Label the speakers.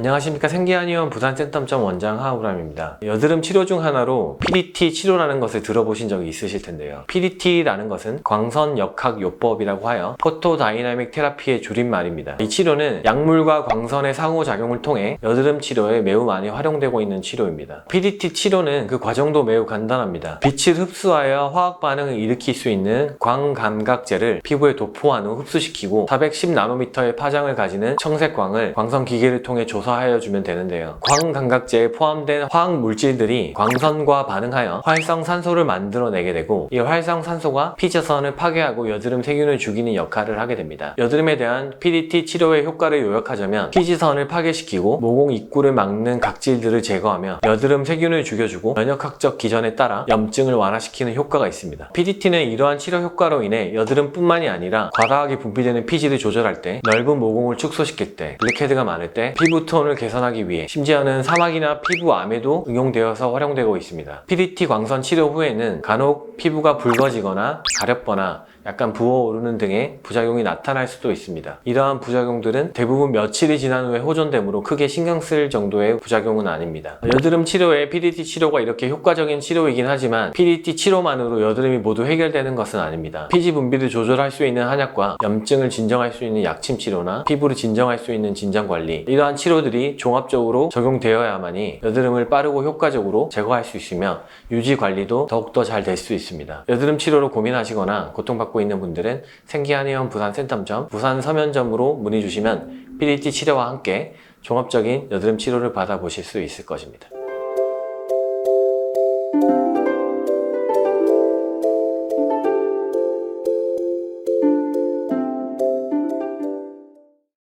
Speaker 1: 안녕하십니까 생기한의원 부산센텀점 원장 하우람입니다. 여드름 치료 중 하나로 PDT 치료라는 것을 들어보신 적이 있으실 텐데요. PDT라는 것은 광선 역학 요법이라고 하여 포토 다이나믹 테라피의 줄임말입니다. 이 치료는 약물과 광선의 상호작용을 통해 여드름 치료에 매우 많이 활용되고 있는 치료입니다. PDT 치료는 그 과정도 매우 간단합니다. 빛을 흡수하여 화학 반응을 일으킬 수 있는 광감각제를 피부에 도포한 후 흡수시키고 410나노미터의 파장을 가지는 청색광을 광선 기계를 통해 조사 하여 주면 되는데요. 광감각제에 포함된 화학 물질들이 광선과 반응하여 활성 산소를 만들어내게 되고 이 활성 산소가 피지선을 파괴하고 여드름 세균을 죽이는 역할을 하게 됩니다. 여드름에 대한 PDT 치료의 효과를 요약하자면 피지선을 파괴시키고 모공 입구를 막는 각질들을 제거하며 여드름 세균을 죽여주고 면역학적 기전에 따라 염증을 완화시키는 효과가 있습니다. PDT는 이러한 치료 효과로 인해 여드름뿐만이 아니라 과다하게 분비되는 피지를 조절할 때, 넓은 모공을 축소시킬 때, 블랙헤드가 많을 때, 피부톤 을 개선하기 위해 심지어는 사막이나 피부 암에도 응용되어서 활용되고 있습니다. PDT 광선 치료 후에는 간혹 피부가 붉어지거나 가렵거나 약간 부어오르는 등의 부작용이 나타날 수도 있습니다. 이러한 부작용들은 대부분 며칠이 지난 후에 호전되므로 크게 신경 쓸 정도의 부작용은 아닙니다. 여드름 치료에 PDT 치료가 이렇게 효과적인 치료이긴 하지만 PDT 치료만으로 여드름이 모두 해결되는 것은 아닙니다. 피지 분비를 조절할 수 있는 한약과 염증을 진정할 수 있는 약침 치료나 피부를 진정할 수 있는 진정 관리 이러한 치료 들이 종합적으로 적용되어야만이 여드름을 빠르고 효과적으로 제거할 수 있으며 유지 관리도 더욱더 잘 될 수 있습니다. 여드름 치료로 고민하시거나 고통받고 있는 분들은 생기한의원 부산 센텀점 부산 서면점으로 문의 주시면 PDT 치료와 함께 종합적인 여드름 치료를 받아보실 수 있을 것입니다.